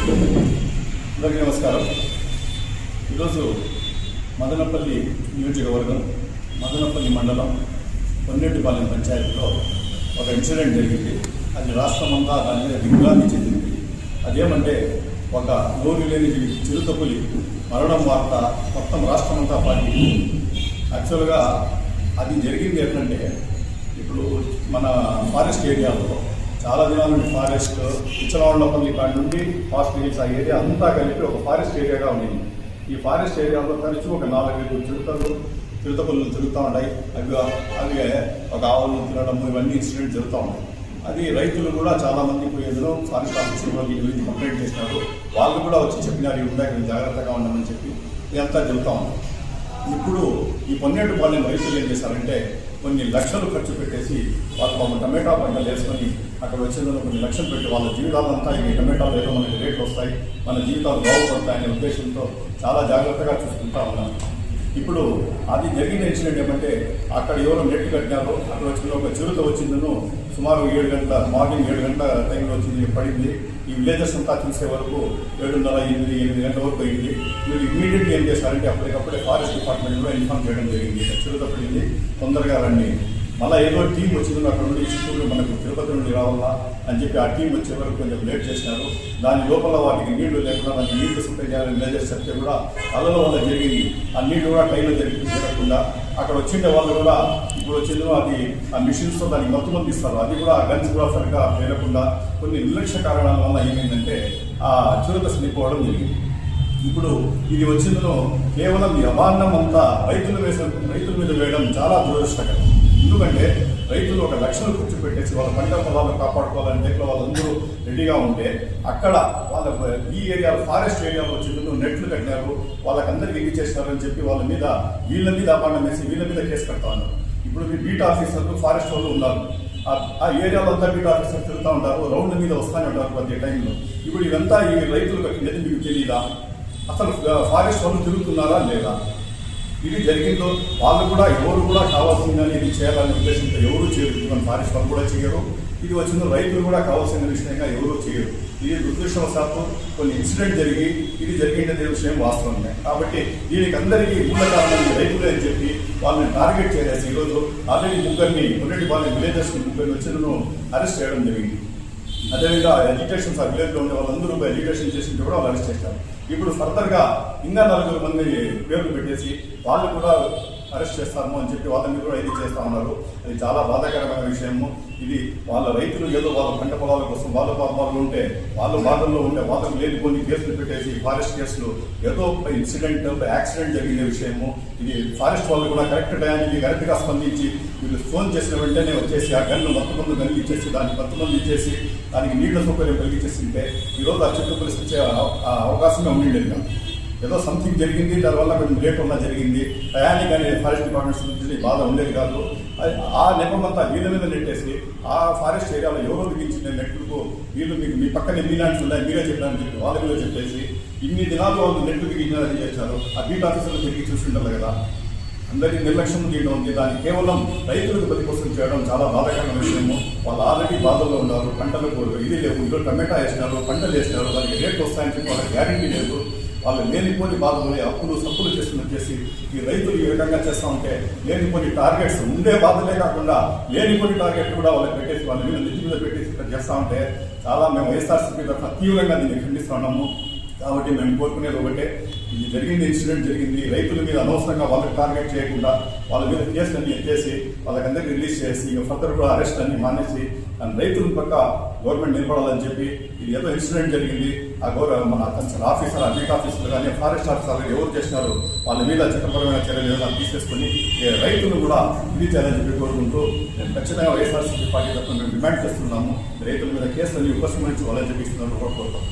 అందరికీ నమస్కారం. ఈరోజు మదనపల్లి నియోజకవర్గం మదనపల్లి మండలం పొన్నెట్టిపాలెం పంచాయతీలో ఒక ఇన్సిడెంట్ జరిగింది. అది రాష్ట్రమంతా దాని మీద దిగ్భ్రాంతి చెందింది. అదేమంటే ఒక నోరు లేని చిరుతపులి మరణం వార్త మొత్తం రాష్ట్రమంతా పాటింది. యాక్చువల్గా అది జరిగింది ఏంటంటే ఇప్పుడు మన ఫారెస్ట్ ఏరియాలో చాలా దినాల నుండి ఫారెస్ట్ ఇచ్చలవాళ్ళపల్లి కాడి నుండి ఫాస్ట్ హిల్స్ ఆ ఏరియా అంతా కలిపి ఒక ఫారెస్ట్ ఏరియాగా ఉండింది ఈ ఫారెస్ట్ ఏరియాలో కలిసి ఒక నాలుగైదు చిరుతలు చిరుతపుల్లు తిరుగుతూ ఉన్నాయి అవి అవి ఒక ఆవులను తినడం ఇవన్నీ ఇన్సిడెంట్ జరుగుతూ ఉన్నాయి. అది రైతులు కూడా చాలా మంది ఫారెస్ట్ ఆఫీసర్ వాళ్ళకి ఈ గురించి కంప్లైంట్ చేసినారు వాళ్ళు కూడా వచ్చి చెప్పినారు ఇవి ఉందా జాగ్రత్తగా ఉండమని చెప్పి. ఇదంతా జరుగుతూ ఉంది. ఇప్పుడు ఈ పన్నెండు పాలెం రైతులు ఏం చేశారంటే కొన్ని లక్షలు ఖర్చు పెట్టేసి వాళ్ళు పాపం టమాటా పంటలు వేసుకొని అక్కడ వచ్చేందులో కొన్ని లక్షలు పెట్టి వాళ్ళ జీవితాలంతా ఈ టమాటాలు ఏదో మనకి రేట్లు వస్తాయి మన జీవితాలు బాగుపడతాయనే ఉద్దేశంతో చాలా జాగ్రత్తగా చూసుకుంటా ఉన్నాను. ఇప్పుడు అది జరిగిన ఇన్సిడెంట్ ఏమంటే అక్కడ ఎవరో నెట్ కట్టినారో అక్కడ వచ్చిన ఒక చిరుత వచ్చిందను సుమారు ఏడు గంటల మార్నింగ్ ఏడు గంటల టైంలో వచ్చింది పడింది. ఈ విలేజెస్ అంతా చూసే వరకు ఏడున్నర ఎనిమిది ఎనిమిది గంటల వరకు అయింది. మీరు ఇమీడియట్లీ ఏం చేశారంటే అప్పటికప్పుడే ఫారెస్ట్ డిపార్ట్మెంట్ కూడా ఇన్ఫార్మ్ చేయడం జరిగింది. చిరుత పడింది. తొందరగా రండి. మళ్ళీ ఏదో టీం వచ్చింది అక్కడ నుండి చిత్తూరు మనకు తిరుపతి నుండి రావాలా అని చెప్పి ఆ టీం వచ్చే వరకు కొంచెం లేట్ చేసినారు. దాని లోపల వాటికి నీళ్ళు లేకుండా దానికి నీళ్ళు సప్లై చేయాలని మేజర్స్ చెప్తే కూడా అలలో వల్ల జరిగింది. ఆ నీళ్ళు కూడా టైంలో జరిగి జరగకుండా అక్కడ వచ్చిన వాళ్ళు కూడా ఇప్పుడు వచ్చిందో అది ఆ మిషన్స్తో దానికి మత్తు మంది అది కూడా గన్స్ కూడా సరిగ్గా పేరకుండా కొన్ని నిర్లక్ష్య కారణాల వల్ల ఏమైందంటే ఆ చిరుత చనిపోవడం జరిగింది. ఇప్పుడు ఇది వచ్చిందో కేవలం ఈ అభాండం అంతా రైతులు వేసిన రైతుల మీద వేయడం చాలా దురదృష్టకరం. ఎందుకంటే రైతులు ఒక లక్షలు ఖర్చు పెట్టేసి వాళ్ళ పంట పొలాలను కాపాడుకోవాలని దగ్గర వాళ్ళందరూ రెడీగా ఉంటే అక్కడ వాళ్ళ ఈ ఏరియా ఫారెస్ట్ ఏరియాలో చెట్లు నెట్లు కట్టినారు వాళ్ళకందరికీ ఇది చేసినారని చెప్పి వాళ్ళ మీద వీళ్ళ మీద అపాండం వేసి వీళ్ళ మీద కేసు కడతా ఉన్నారు. ఇప్పుడు మీ బీట్ ఆఫీసర్లు ఫారెస్ట్ వాళ్ళు ఉన్నారు. ఆ- ఏరియాలో అంతా బీట్ ఆఫీసర్ తిరుగుతూ ఉంటారు రౌండ్ మీద వస్తూనే ఉంటారు ప్రతి టైంలో. ఇప్పుడు ఇదంతా ఈ రైతులు కట్టినది మీకు తెలియదా అసలు ఫారెస్ట్ వాళ్ళు తిరుగుతున్నారా లేదా? ఇది జరిగిందో వాళ్ళు కూడా ఎవరు కూడా కావాల్సిందని అనేది చేయాలనే ఉద్దేశంతో ఎవరు చేయరు. ఈవెన్ ఫారెస్ట్ వాళ్ళు కూడా చేయరు. ఇది వచ్చిన రైతులు కూడా కావాల్సిన విషయంగా ఎవరు చేయరు. ఇది దురదృష్టవశాత్తు కొన్ని ఇన్సిడెంట్ జరిగి ఇది జరిగిందనే విషయం వాస్తవమే. కాబట్టి దీనికి అందరికీ మూల కారణం రైతులే అని చెప్పి వాళ్ళని టార్గెట్ చేయాల్సి ఈరోజు ఆల్రెడీ ముగ్గురిని మొన్నటి వాళ్ళ విలేజెస్ ముగ్గురిని వచ్చినను అరెస్ట్ చేయడం జరిగింది. అదేవిధంగా ఎడ్యుకేషన్ ఆ విలేజ్లో ఉండే వాళ్ళందరూ ఎడ్యుకేషన్ చేసింటే కూడా వాళ్ళు అరెస్ట్ చేస్తారు. ఇప్పుడు ఫర్దర్గా ఇంకా నలుగురు మంది పేర్లు పెట్టేసి వాళ్ళు కూడా అరెస్ట్ చేస్తాము అని చెప్పి వాళ్ళ మీద కూడా ఇది చేస్తా ఉన్నారు. అది చాలా బాధాకరమైన విషయము. ఇది వాళ్ళ రైతులు ఏదో వాళ్ళ పంట పొలాల కోసం వాళ్ళ పాపాలు ఉంటే వాళ్ళు బాధల్లో ఉంటే వాళ్ళకు లేని కొన్ని కేసులు పెట్టేసి ఫారెస్ట్ కేసులు ఏదో ఒక ఇన్సిడెంట్ యాక్సిడెంట్ జరిగిన విషయము. ఇది ఫారెస్ట్ వాళ్ళు కూడా కరెక్ట్ టైంకి కరెక్ట్గా స్పందించి వీళ్ళు ఫోన్ చేసిన వెంటనే వచ్చేసి ఆ గన్ను మొత్తం మంది గన్ను ఇచ్చేసి దానికి కొంతమంది ఇచ్చేసి దానికి నీళ్ళ సౌకర్యం కలిగించేసింటే ఈరోజు ఆ చెట్టు పరిస్థితి అవకాశమే ఉండేది కాదు. ఏదో సంథింగ్ జరిగింది దానివల్ల కొంచెం లేట్ ఉన్నా జరిగింది. టయానికి అనే ఫారెస్ట్ డిపార్ట్మెంట్స్ నుంచి బాధ ఉండేది కాదు. అది ఆ నెపమంతా వీళ్ళ మీద నెట్టేసి ఆ ఫారెస్ట్ ఏరియాలో ఎవరో బిగించిన నెట్లకు వీళ్ళు మీకు మీ పక్కన మీలాంటి ఉన్నాయి మీరే చెప్పారని చెప్పి వాళ్ళ మీద చెప్పేసి ఇన్ని దినాలు వాళ్ళు నెట్లు చేశారు. ఆ బీట్ ఆఫీసర్లు తిరిగి చూసిండాలి కదా. అందరికీ నిర్లక్ష్యం చేయడం ఉంది. దాన్ని కేవలం రైతులకు బలి చేయడం చాలా బాధాకరమైన విషయము. వాళ్ళు ఆల్రెడీ బాధల్లో ఉన్నారు. పంటలకు ఇది లేవు. ఇంట్లో టమాటా వేసినారు పంటలు వేసినారు. దానికి రేట్లు వస్తాయని చెప్పి వాళ్ళకి గ్యారంటీ లేదు. వాళ్ళు లేనిపోని బాధలు అప్పులు సప్పులు చేస్తున్నట్టు చేసి ఈ రైతులు ఈ విధంగా చేస్తా ఉంటే లేనిపోని టార్గెట్స్ ఉండే బాధలే కాకుండా లేనిపోని టార్గెట్ కూడా వాళ్ళకి పెట్టేసి వాళ్ళ మీద నెత్తి మీద పెట్టేసి ఇక్కడ చేస్తా ఉంటే చాలా మేము వైఎస్ఆర్సీపీ తరఫున తీవ్రంగా దీన్ని ఖండిస్తున్నాము కాబట్టి మేము కోరుకునేది ఒకటే ఇది జరిగింది ఇన్సిడెంట్ జరిగింది రైతుల మీద అనవసరంగా వాళ్ళకి టార్గెట్ చేయకుండా వాళ్ళ మీద కేసులన్నీ ఎత్తేసి వాళ్ళకందరికీ రిలీజ్ చేసి ఇక ఫర్దర్ కూడా అరెస్ట్ అన్ని మానేసి దాని రైతుల పక్క గవర్నమెంట్ నిలబడాలని చెప్పి ఇది ఏదో ఇన్సిడెంట్ జరిగింది. ఆ గౌరవ మన కన్సల్ ఆఫీసర్ ఆ ఆఫీసర్లు కానీ ఫారెస్ట్ ఆఫీసర్లు ఎవరు చేసినారు వాళ్ళ మీద చట్టపరమైన చర్యలు ఏదైనా తీసేసుకొని రైతులు కూడా ఇది చేయాలని చెప్పి కోరుకుంటూ నేను ఖచ్చితంగా వైఎస్ఆర్సీపీ పార్టీ తరఫున మేము డిమాండ్ చేస్తున్నాము. రైతుల మీద కేసులన్నీ ఉపశమించి వాళ్ళని చెప్పిస్తున్నారు కోరుకుంటాం